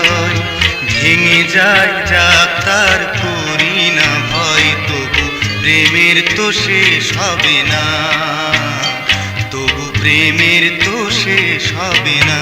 জয় ভেঙে যায় যাক তার করি না ভয় তবু প্রেমের তো শেষ হবে না। তবু প্রেমের তো শেষ হবে না।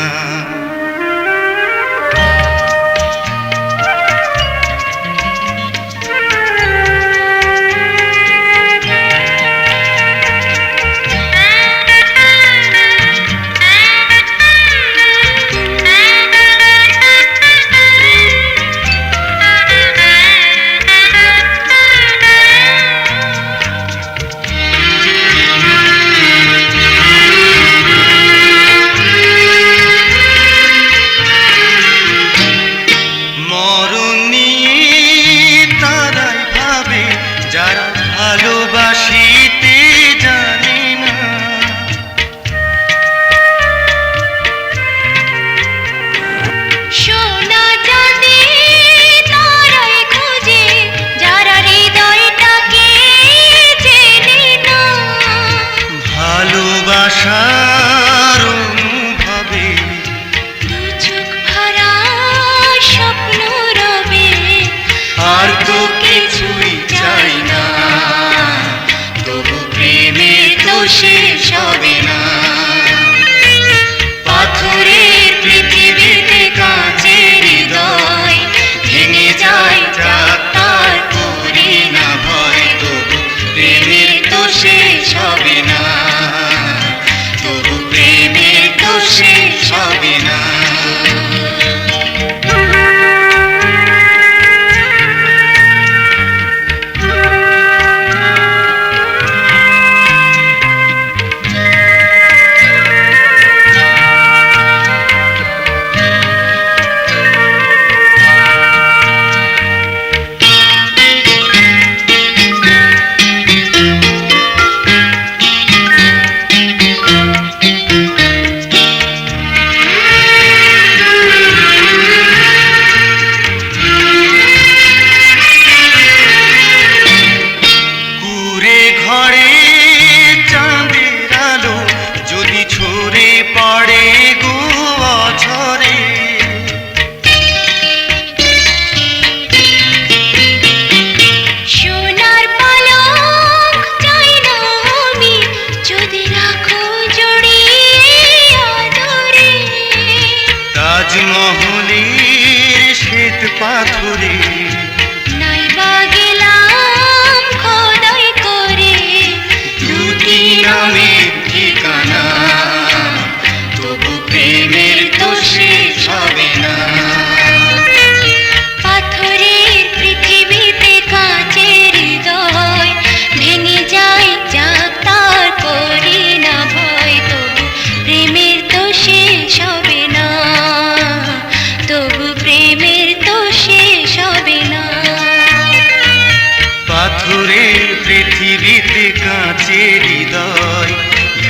কাছে হৃদয়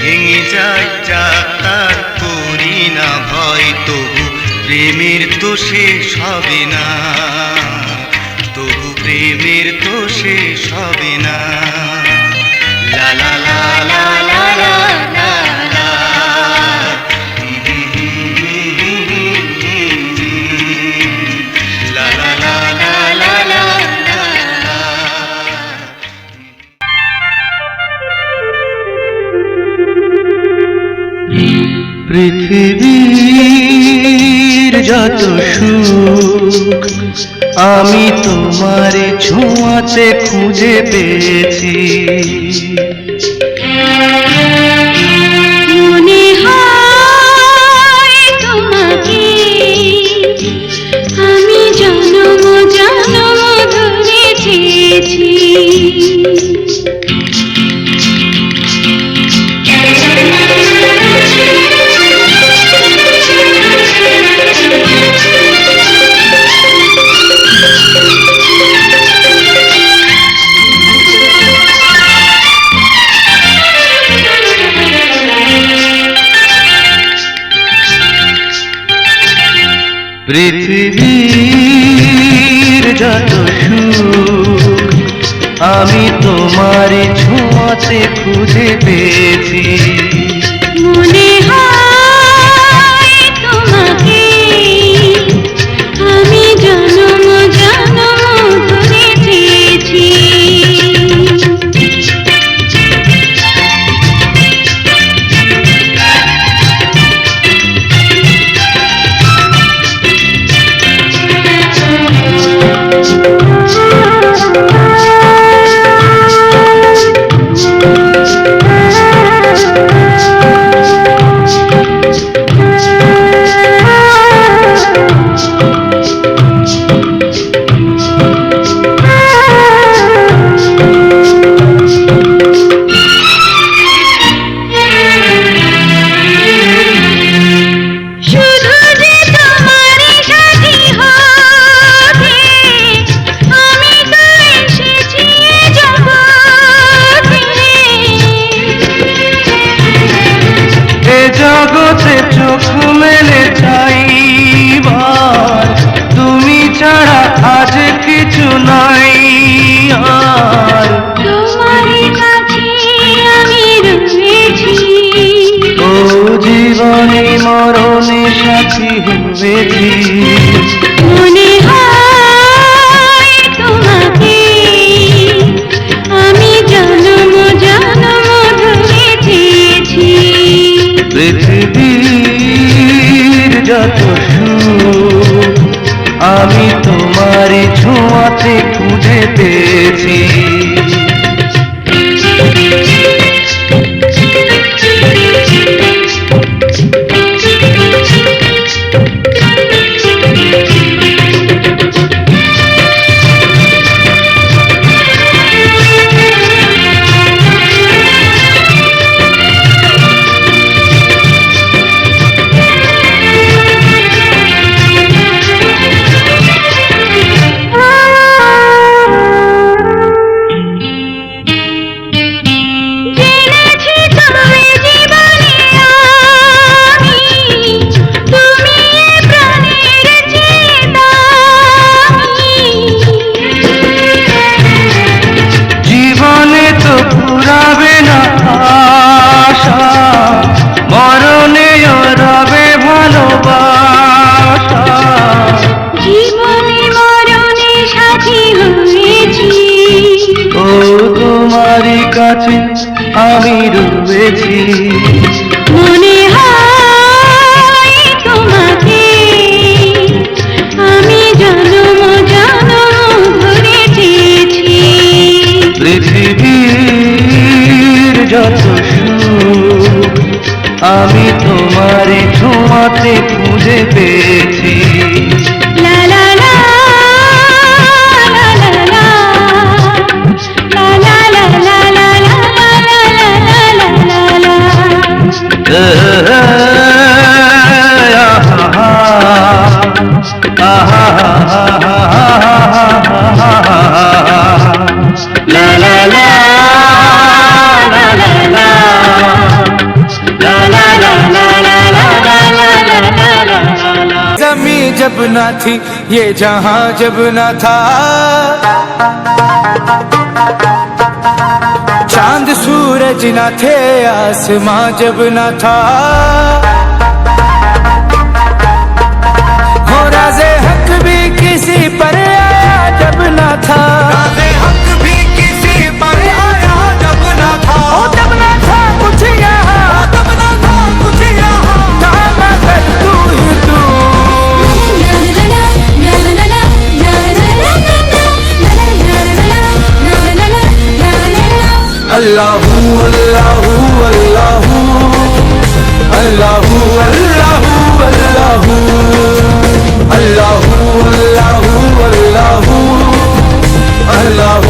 ভেঙে যায় যাত্রার করি না ভয়, তবু প্রেমের তো শেষ হবে না। তবু প্রেমের তো শেষ হবে না। লা লা লা লা আমি তোমার ছোঁয়াচে খুঁজে পেয়েছি। পৃথিবীর যত আমি তোমার ছোঁয়াতে খুঁজে পেয়েছি। মনে হয় তোমাকে আমি জন্ম জন্ম ধরে পৃথিবীর যত আমি তোমারই ছোঁয়াতে খুঁজে পেয়েছি। আমি রয়েছি। মনে হয় তোমাকে আমি জন্ম জন্ম ধরে চেয়েছি পৃথিবীর যত সুখ আমি তোমারই ছোঁয়াতে जब ना थी ये जहाँ जब ना था। चाँद, सूरज ना थे, आसमां जब ना था। اللہ اللہ اللہ اللہ اللہ اللہ اللہ اللہ اللہ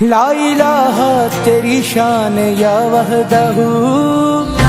لا الہ تیری شان یا وحدہ.